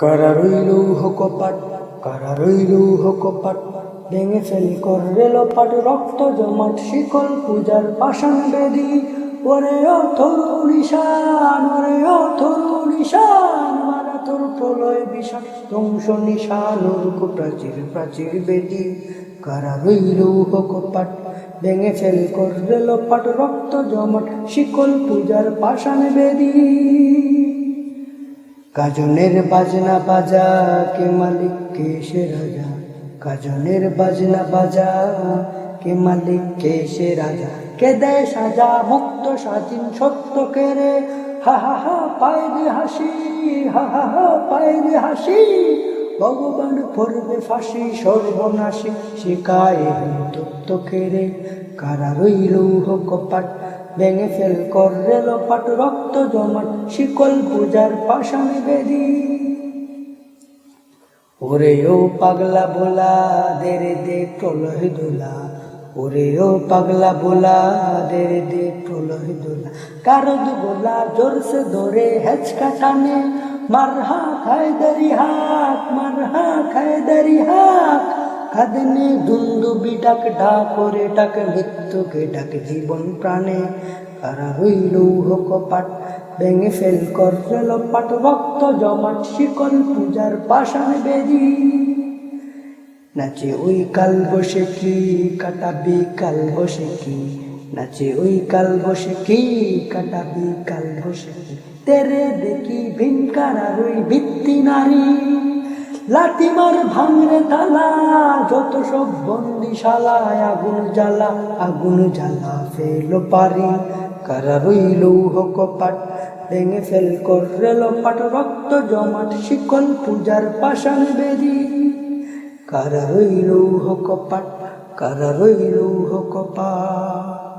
কারা রইল কপাট কারা রইল কপাট ভেঙে ফেল করলে লোপাট রক্ত জমাট শিকল পূজার পাষাণ বেদি ওরে ও থরু নিশান ওরে ও থরু নিশান মারা প্রলয় বিষাণ ধ্বংস নিশান ওরকু প্রাচীর প্রাচীর বেদি কারা রইল কপাট ভেঙে ফেল করলে লোপাট রক্ত জমাট শিকল পূজার পাষাণ বেদি কাজনের বাজনা বাজা কে মালিক কে সে রাজা? কাজনের বাজনা বাজা কে মালিক কে সে রাজা? কে দেয় সাজা মুক্ত স্বাধীন সত্য কে রে হা হা হা, পায় রে হাসি, হা হা হা, পায় রে হাসি। ভগবান পড়বে ফাঁসি, সর্বনাশী, শিকায় তত্ত্ব কেড়ে? কারা রইল কপাট ভেঙে ফেল করলে লোপাট রক্ত জমাট, শিকল পূজার পাষাণ বেদি। ওরে ও পাগলা বোলা দেরে দে প্রলয় দোলা, ওরে ও পাগলা বোলা দেরে দে প্রলয় দোলা। কারও গোলা জোরসে ধরে হেচকা টানে মারহা খায় দারি হাক মারহা খায় দারি হাক কাঁদনে দুন্দুবি ডাক ডাক করে ডাক, মৃত্যুকে ডাক জীবন প্রাণে। কারা হইল কপাট ভেঙে ফেল করলে লপাট রক্ত জমাট শিকল পূজার পাষাণ বেদি নাচে ওই কাল বসে কি, কাটাবি কাল বসে কি, নাচে ওই কাল বসে কি, কাটাবি কাল বসে কি। তেরে দেখি ভিনকার ওই ভিত্তি নারী। লাতিমার ভাঙরে তালা, যত সব বন্দিশালায় আগুন জ্বালা আগুন জ্বালা ফেলো পারি। কারা রইল কপাট ভেঙে ফেল করলে লোপাট রক্ত জমাট, শিকল পূজার পাষাণ বেরি কারা রইল কপাট কারা রইল কপাট